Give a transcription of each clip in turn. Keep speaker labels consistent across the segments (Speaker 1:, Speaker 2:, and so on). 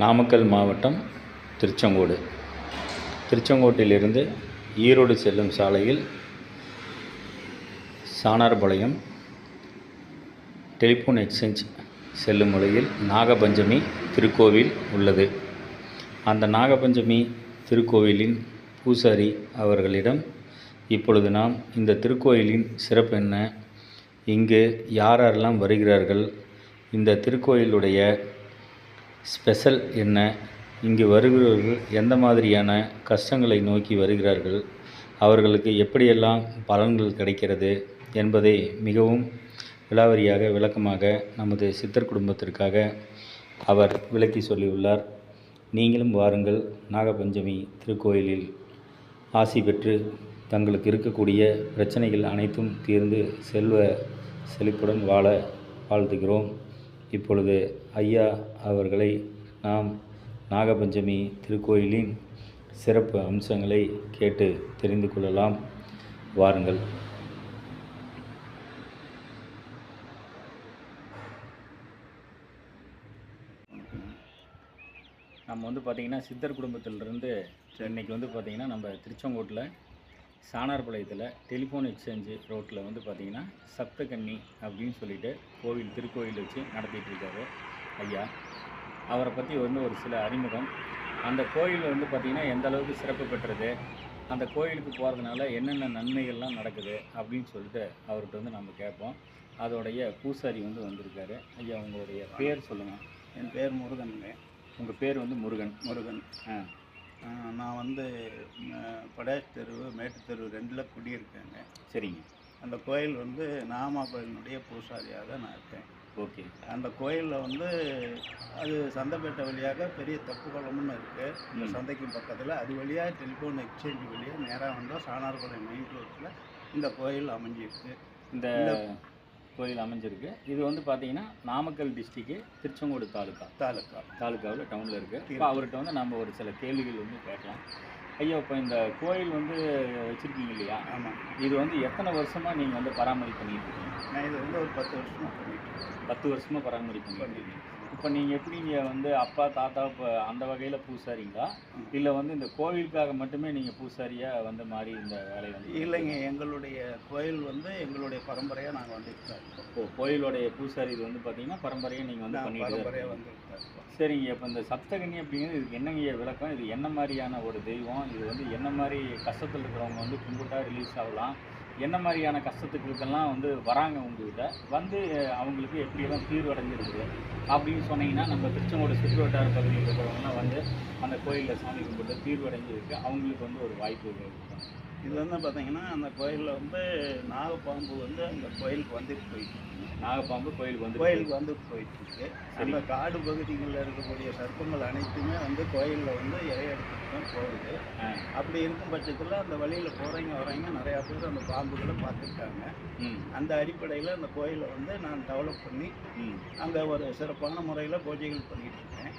Speaker 1: நாமக்கல் மாவட்டம் திருச்செங்கோடு. திருச்செங்கோட்டிலிருந்து ஈரோடு செல்லும் சாலையில் சாணார்பாளையம் டெலிஃபோன் எக்ஸ்சேஞ்ச் செல்லும் வழியில் நாகபஞ்சமி திருக்கோவில் உள்ளது. அந்த நாகபஞ்சமி திருக்கோவிலின் பூசாரி அவர்களிடம் இப்பொழுது நாம் இந்த திருக்கோயிலின் சிறப்பு என்ன? இங்கு யார் யாரெல்லாம் வருகிறார்கள்? இந்த திருக்கோயிலுடைய ஸ்பெஷல் என்ன? இங்கு வருகிறவர்கள் எந்த மாதிரியான கஷ்டங்களை நோக்கி வருகிறார்கள்? அவர்களுக்கு எப்படியெல்லாம் பலன்கள் கிடைக்கிறது என்பதை மிகவும் விலாவரியாக விளக்கமாக நமது சித்தர் குடும்பத்திற்காக அவர் விளக்கி சொல்லியுள்ளார். நீங்களும் வாருங்கள். நாகபஞ்சமி திருக்கோயிலில் ஆசி பெற்று தங்களுக்கு இருக்கக்கூடிய பிரச்சனைகள் அனைத்தும் தீர்ந்து செல்வ செழிப்புடன் வாழ வாழ்த்துகிறோம். இப்பொழுது ஐயா அவர்களை நாம் நாகபஞ்சமி திருக்கோயிலின் சிறப்பு அம்சங்களை கேட்டு தெரிந்து கொள்ளலாம். வாருங்கள். நம்ம வந்து பார்த்திங்கன்னா சித்தர் குடும்பத்திலிருந்து இன்றைக்கி வந்து பார்த்திங்கன்னா நம்ம திருச்செங்கோட்டில் சாணார்பாளையத்தில் டெலிஃபோன் எக்ஸ்சேஞ்சு ரோட்டில் வந்து பார்த்திங்கன்னா சப்தகன்னி அப்படின்னு சொல்லிட்டு கோவில் திருக்கோயில் வச்சு நடத்திட்டு இருக்காரு ஐயா. அவரை பற்றி வந்து ஒரு சில அறிமுகம். அந்த கோயில் வந்து பார்த்திங்கன்னா எந்த அளவுக்கு சிறப்பு பெற்றது அந்த கோயிலுக்கு போகிறதுனால என்னென்ன நன்மைகள்லாம் நடக்குது அப்படின்னு சொல்லிட்டு அவர்கிட்ட வந்து நம்ம கேட்போம். அதோடைய பூசாரி வந்து வந்திருக்காரு. ஐயா உங்களுடைய பேர் சொல்லுங்கள்
Speaker 2: என் பேர் முருகனுங்க.
Speaker 1: உங்கள் பேர் வந்து முருகன்.
Speaker 2: முருகன்.
Speaker 1: ஆ,
Speaker 2: நான் வந்து படாஷ் தெரு மேட்டு தெரு ரெண்டில் குடியிருக்கேங்க.
Speaker 1: சரிங்க.
Speaker 2: அந்த கோயில் வந்து நாமா கோயிலினுடைய பூசாரியாக நான் இருக்கேன்.
Speaker 1: ஓகே.
Speaker 2: அந்த கோயிலில் வந்து அது சந்தைப்பேட்டை வழியாக பெரிய தப்பு குளம்னு இருக்குது இந்த
Speaker 1: ம்.
Speaker 2: சந்தைக்கு பக்கத்தில். அது வழியாக டெலிஃபோன் எக்ஸ்சேஞ்ச் வழியாக நேராக வந்தால் சாணார்பாளையம் மெயின் ரோட்டில் இந்த கோயில் அமைஞ்சிருக்கு.
Speaker 1: இந்த- கோயில் அமைஞ்சிருக்கு. இது வந்து பார்த்தீங்கன்னா நாமக்கல் டிஸ்ட்ரிக்ட் திருச்செங்கோடு தாலுக்கா
Speaker 2: தாலுக்கா
Speaker 1: தாலுக்காவில் டவுனில் இருக்குது இப்போ அவர்கிட்ட வந்து நம்ம ஒரு சில கேள்விகள் வந்து கேட்கலாம். ஐயா இப்போ இந்த கோயில் வந்து வச்சுருக்கீங்க இல்லையா?
Speaker 2: ஆமாம்
Speaker 1: இது வந்து எத்தனை வருஷமாக நீங்கள் வந்து பராமரிப்பு பண்ணிட்டு இருக்கீங்க?
Speaker 2: நான் இது வந்து ஒரு பத்து வருஷமாக பண்ணிட்டு.
Speaker 1: பத்து வருஷமாக பராமரிப்பு பண்ணிட்டு இருக்கீங்க. இப்போ நீங்கள் எப்படி இங்கே வந்து அப்பா தாத்தா இப்போ அந்த வகையில் பூசாரிங்களா? இல்லை வந்து இந்த கோவிலுக்காக மட்டுமே நீங்கள் பூசாரியாக வந்து மாறி இந்த வேலையை வந்து
Speaker 2: இல்லைங்க எங்களுடைய கோயில் வந்து எங்களுடைய பரம்பரையாக நாங்கள் வந்துட்டு
Speaker 1: இப்போ கோயிலோடைய பூசாரி இது வந்து பார்த்தீங்கன்னா பரம்பரையாக நீங்கள் வந்து பண்ணிட்டு
Speaker 2: இருக்கோம்.
Speaker 1: சரிங்க இப்போ இந்த சப்தகன்னி அப்படிங்கிறது இதுக்கு என்னங்க விளக்கம்? இது என்ன மாதிரியான ஒரு தெய்வம்? இது வந்து என்ன மாதிரி கஷ்டத்தில் இருக்கிறவங்க வந்து கும்பிட்டா ரிலீஸ் ஆகலாம்? என்ன மாதிரியான கஷ்டத்துக்களுக்கெல்லாம் வந்து வராங்க உங்ககிட்ட? வந்து அவங்களுக்கு எப்படியெல்லாம் தீர்வு அடைஞ்சிருக்குது அப்படின்னு சொன்னீங்கன்னா நம்ம திருச்செங்கோடு சுற்றுவட்டார பகுதியில் இருக்கிறவங்கலாம் வந்து அந்த கோயிலில் சாமி கும்பிட்டு தீர்வு அடைஞ்சிருக்கு அவங்களுக்கு வந்து ஒரு வாய்ப்பு இருக்கும்
Speaker 2: இது வந்து பார்த்தீங்கன்னா அந்த கோயிலில் வந்து நாகப்பாம்பு வந்து அந்த கோயிலுக்கு வந்துட்டு போயிட்டு
Speaker 1: நாகப்பாம்பு கோயிலுக்கு வந்து
Speaker 2: கோயிலுக்கு வந்துட்டு போயிட்டு இருக்கு அந்த காடு பகுதிகளில் இருக்கக்கூடிய சர்ப்பங்கள் அனைத்துமே வந்து கோயிலில் வந்து இறையெடுத்துட்டு தான் போகுது. அப்படி இருக்கும் பட்சத்தில் அந்த வழியில் போகிறவங்க வரவங்க நிறையா பேர் அந்த பாம்புகளை பார்த்துருக்காங்க. அந்த அடிப்படையில் அந்த கோயிலை வந்து நான் டெவலப் பண்ணி அங்கே ஒரு சிறப்பான முறையில் பூஜைகள் பண்ணிட்டு இருக்கேன்.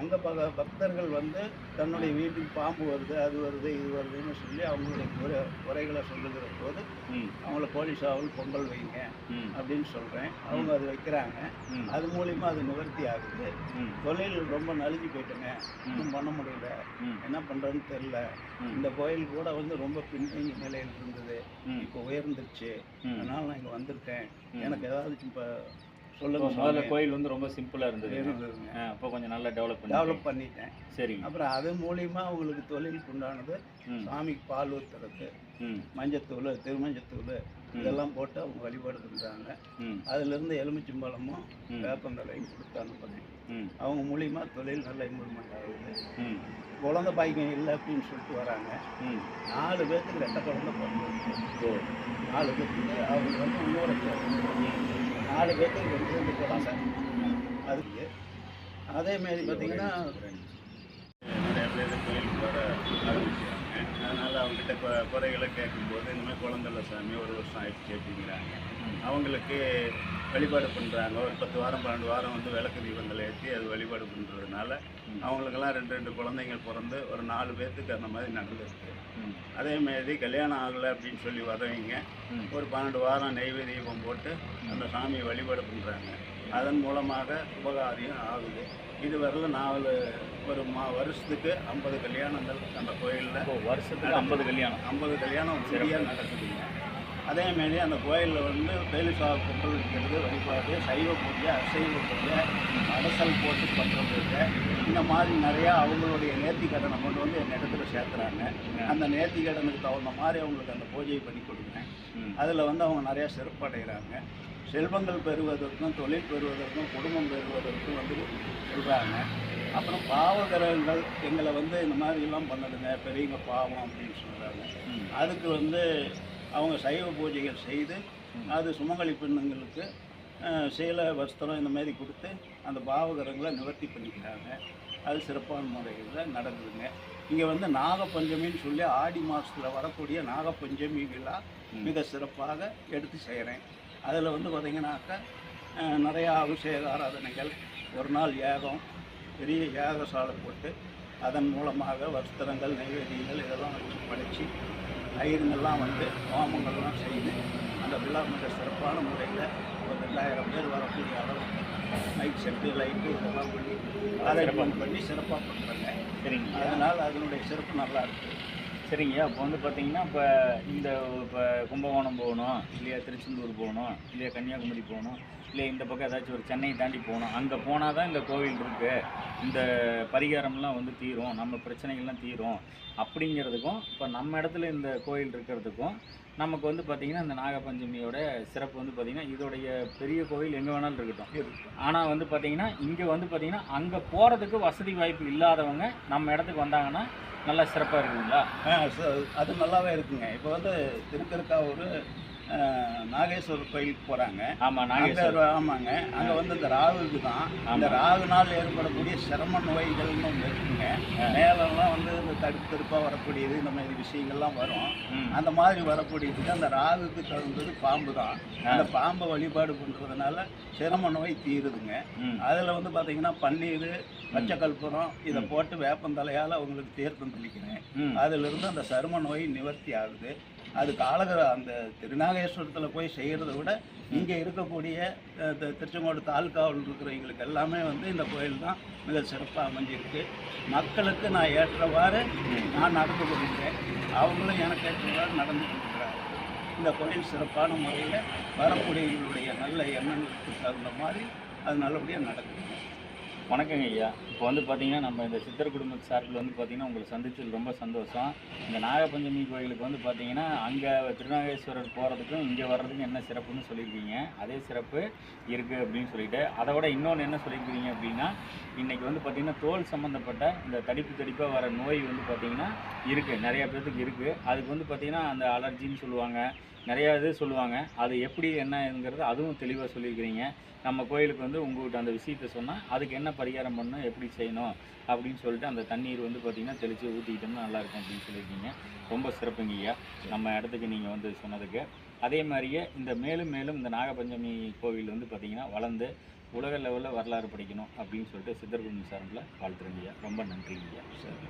Speaker 2: அங்கே பக பக்தர்கள் வந்து தன்னுடைய வீட்டுக்கு பாம்பு வருது அது வருது இது வருதுன்னு சொல்லி அவங்களுடைய குறை குறைகளை சொல்லுகிற போது அவங்கள போலீஸாவில் பொங்கல் வைங்க அப்படின்னு சொல்கிறேன் அவங்க அது வைக்கிறாங்க. அது மூலிமா அது நிவர்த்தி ஆகுது. தொழில் ரொம்ப நலிஞ்சு போயிட்டுங்க. ஒன்றும் பண்ண முடியல. என்ன பண்ணுறதுன்னு தெரில இந்த கோயில் கூட வந்து ரொம்ப பின்தங்கி நிலையில் இருந்தது. இப்போ உயர்ந்துருச்சு. அதனால நான் இங்கே வந்திருக்கேன். எனக்கு ஏதாவது இப்போ சொல்லுங்க
Speaker 1: முதல்ல கோயில் வந்து ரொம்ப சிம்பிளாக இருந்தது. இப்போ கொஞ்சம் நல்லா டெவலப் பண்ணி
Speaker 2: டெவலப் பண்ணிட்டேன்.
Speaker 1: சரிங்க.
Speaker 2: அப்புறம் அது மூலியமா அவங்களுக்கு தொழிலுக்கு உண்டானது சாமிக்கு பால் ஊற்றுறது மஞ்சத்தூள் திருமஞ்சத்தூள். இதெல்லாம் போட்டு அவங்க வழிபாடு பண்ணுறாங்க அதுலேருந்து எலுமிச்சம்பழமும். வேப்பந்தலையும் கொடுத்து அனுப்புனேன் அவங்க மூலியமா தொழில் நல்லா இம்ப்ரூவ்மெண்ட் ஆகுது. குழந்தை பாய்க்கம் இல்லை அப்படின்னு சொல்லிட்டு வராங்க. நாலு பேர்த்துக்கு ரெட்டை குழந்தை பிறந்திருக்கு
Speaker 1: ஓ.
Speaker 2: நாலு பேர்த்துக்கு அவங்க வந்து இன்னொரு நாலு பேர்த்துக்கு ரெண்டு ரெண்டு குழந்தை. அதுக்கு அதேமாரி பார்த்தீங்கன்னா நிறைய பேர் கோயிலுக்கு வர ஆரம்பிக்கிறாங்க. அதனால் அவங்ககிட்ட குறைகளை கேட்கும்போது இனிமேல் குழந்தைல சாமி ஒரு வருஷம் ஆயிடுச்சு அப்படிங்கிறாங்க. அவங்களுக்கு வழிபாடு பண்ணுறாங்க ஒரு பத்து வாரம் பன்னெண்டு வாரம் வந்து விளக்கு தீபங்கள் ஏற்றி அது வழிபாடு பண்ணுறதுனால. அவங்களுக்கெல்லாம் ரெண்டு ரெண்டு குழந்தைங்க பிறந்து ஒரு நாலு பேர்த்துக்கு அந்த மாதிரி நடந்திருக்கு
Speaker 1: ம்.
Speaker 2: அதேமாரி கல்யாணம் ஆகலை அப்படின்னு சொல்லி வரவங்க ஒரு பன்னெண்டு வாரம் நெய்வேதி தீபம் போட்டு அந்த சாமியை வழிபாடு பண்ணுறாங்க அதன் மூலமாக உபகாரியம் ஆகுது. இது வரல நாலு ஒரு மா வருஷத்துக்கு ஐம்பது கல்யாணங்கள் அந்த கோயிலில்.
Speaker 1: வருஷத்துக்கு ஐம்பது கல்யாணம்.
Speaker 2: ஐம்பது கல்யாணம் சரியாக நடக்குதுங்க. அதேமாரி அந்த கோயிலில் வந்து பேலிசா பொங்கல் வைக்கிறது வழிபாடு சைவ பூஜை அசைவ பூஜை அடசல் போட்டு பண்ணுறது இந்த மாதிரி நிறையா அவங்களுடைய நேர்த்தி கடனை கொண்டு வந்து என் இடத்துல சேர்த்துறாங்க அந்த நேர்த்தி கடனுக்கு தகுந்த மாதிரி அவங்களுக்கு அந்த பூஜையை பண்ணி கொடுக்குறேன்.
Speaker 1: ம்.
Speaker 2: அதில் வந்து அவங்க நிறையா சிறப்படைகிறாங்க. செல்வங்கள் பெறுவதற்கும் தொழில் பெறுவதற்கும் குடும்பம் பெறுவதற்கும் வந்து சொல்கிறாங்க அப்புறம் பாவகிரகங்கள் எங்களை வந்து இந்த மாதிரி எல்லாம் பண்ணுதுங்க. பெரியவங்க பாவம் அப்படின்னு சொல்கிறாங்க. அதுக்கு வந்து அவங்க சைவ பூஜைகள் செய்து அது சுமங்கலி பெண்ணுங்களுக்கு சேலை வஸ்திரம் இந்த மாதிரி கொடுத்து அந்த பாவகரங்களை நிவர்த்தி பண்ணிக்கிறாங்க. அது சிறப்பான முறையில் நடக்குதுங்க. இங்கே வந்து நாகப்பஞ்சமின்னு சொல்லி ஆடி மாதத்தில் வரக்கூடிய நாகப்பஞ்சமி விழா. மிக சிறப்பாக எடுத்து செய்கிறேன் அதில் வந்து பார்த்திங்கனாக்கா நிறையா அபிஷேக ஆராதனைகள் ஒரு நாள் யாகம் பெரிய யாகசாலை போட்டு அதன் மூலமாக வஸ்திரங்கள் நைவேத்தியங்கள் இதெல்லாம் வச்சு படைச்சு ஐயருங்கெல்லாம் வந்து ஹோமங்கள்லாம் செய்து அந்த விழா மிக சிறப்பான முறையில் ஒரு ரெண்டாயிரம் பேர் வரக்கூடிய அளவுக்கு மைக் செட்டு லைட்டு இதெல்லாம் பண்ணி அரேஞ்ச்மெண்ட் பண்ணி சிறப்பாக பண்ணுறாங்க
Speaker 1: சரிங்க.
Speaker 2: அதனால் அதனுடைய சிறப்பு நல்லா இருக்குது
Speaker 1: சரிங்க. அப்போ வந்து பார்த்தீங்கன்னா இப்போ இந்த இப்போ கும்பகோணம் போகணும் இல்லையா திருச்செந்தூர் போகணும் இல்லையா கன்னியாகுமரி போகணும் இல்லை இந்த பக்கம் ஏதாச்சும் ஒரு சென்னை தாண்டி போகணும். அங்கே போனால் தான் இந்த கோவில் இருக்குது இந்த பரிகாரம்லாம் வந்து தீரும். நம்ம பிரச்சனைகள்லாம் தீரும். அப்படிங்கிறதுக்கும் இப்போ நம்ம இடத்துல இந்த கோயில் இருக்கிறதுக்கும் நமக்கு வந்து பார்த்திங்கன்னா இந்த நாகபஞ்சமியோட சிறப்பு வந்து பார்த்திங்கன்னா இதோடைய பெரிய கோவில் எங்கே வேணாலும் இருக்கட்டும். ஆனால் வந்து பார்த்திங்கன்னா இங்கே வந்து பார்த்திங்கன்னா அங்கே போகிறதுக்கு வசதி வாய்ப்பு இல்லாதவங்க நம்ம இடத்துக்கு வந்தாங்கன்னா நல்லா சிறப்பாக இருக்குங்களா?
Speaker 2: ஆ, அது நல்லாவே இருக்குங்க. இப்போ வந்து திருக்கருக்காவூர் நாகேஸ்வரர் கோயிலுக்கு போகிறாங்க
Speaker 1: ஆமாம் நாகேஸ்வரர்
Speaker 2: ஆமாங்க. அங்கே வந்து இந்த ராகுக்கு தான்.
Speaker 1: ஆமா.
Speaker 2: ராகுனால் ஏற்படக்கூடிய சிரம நோய்கள்னு ஒன்று இருக்குங்க. மேலெல்லாம் வந்து இந்த தடுப்பு தடுப்பாக வரக்கூடியது இந்த மாதிரி விஷயங்கள்லாம் வரும். அந்த மாதிரி வரக்கூடியதுக்கு அந்த ராகுக்கு தகுந்தது பாம்பு தான். அந்த பாம்பை வழிபாடு பண்ணுறதுனால சிரம நோய் தீருதுங்க. அதில் வந்து பார்த்தீங்கன்னா பன்னீர் பச்சை கற்பூரம் இதை போட்டு வேப்பந்தலையால் அவங்களுக்கு தீர்த்தம் தெளிக்கிறேன்
Speaker 1: ம்.
Speaker 2: அதிலிருந்து அந்த சரும நோய் நிவர்த்தி ஆகுது. அது காலகர அந்த திருநாகேஸ்வரத்தில் போய் செய்கிறத விட இங்கே இருக்கக்கூடிய திருச்செங்கோடு தாலுக்காவில் இருக்கிறவங்களுக்கு எல்லாமே வந்து இந்த கோயில் தான் மிக சிறப்பாக அமைஞ்சிருக்கு. மக்களுக்கு நான் ஏற்றவாறு நான் நடந்து கொள்கிறேன். அவங்களும் எனக்கு ஏற்றவாறு நடந்து கொள்கிறாங்க இந்த கோயில் சிறப்பான முறையில் வரக்கூடியவர்களுடைய நல்ல எண்ணங்களுக்கு தகுந்த மாதிரி அது நல்லபடியாக நடக்குது
Speaker 1: வணக்கங்க ஐயா. இப்போ வந்து பார்த்தீங்கன்னா நம்ம இந்த சித்தர் குடும்ப சார்பில் வந்து பார்த்தீங்கன்னா உங்களை சந்திச்சது ரொம்ப சந்தோஷம். இந்த நாகப்பஞ்சமி கோயிலுக்கு வந்து பார்த்தீங்கன்னா அங்கே திருநாகேஸ்வரர் போகிறதுக்கும் இங்கே வர்றதுக்கும் என்ன சிறப்புன்னு சொல்லியிருக்கீங்க. அதே சிறப்பு இருக்குது அப்படின்னு சொல்லிட்டு. அதை விட இன்னொன்று என்ன சொல்லியிருக்கீங்க அப்படின்னா இன்றைக்கி வந்து பார்த்திங்கன்னா தோல் சம்மந்தப்பட்ட இந்த தடிப்பு தடிப்பாக வர நோய் வந்து பார்த்திங்கன்னா இருக்குது நிறையா பேர்த்துக்கு இருக்குது அதுக்கு வந்து பார்த்திங்கன்னா அந்த அலர்ஜின்னு சொல்லுவாங்க. நிறையா இது சொல்லுவாங்க. அது எப்படி என்னங்கிறது அதுவும் தெளிவாக சொல்லியிருக்கிறீங்க. நம்ம கோயிலுக்கு வந்து உங்கள்கிட்ட அந்த விஷயத்த சொன்னால் அதுக்கு என்ன பரிகாரம் பண்ணணும் எப்படி செய்யணும் அப்படின்னு சொல்லிட்டு அந்த தண்ணீர் வந்து பார்த்திங்கன்னா தெளித்து ஊற்றிக்கிட்டோம்னா நல்லாயிருக்கும் அப்படின்னு சொல்லியிருக்கீங்க. ரொம்ப சிறப்புங்க ஐயா. நம்ம இடத்துக்கு நீங்கள் வந்து சொன்னதுக்கு. அதே மாதிரியே இந்த மேலும் மேலும் இந்த நாகபஞ்சமி கோவில் வந்து பார்த்திங்கன்னா வளர்ந்து உலக லெவலில் வரலாறு படிக்கணும் அப்படின்னு சொல்லிட்டு சித்தர் சார்பில் வாழ்த்துறேங்க ஐயா. ரொம்ப நன்றிங்கய்யா
Speaker 2: சரி.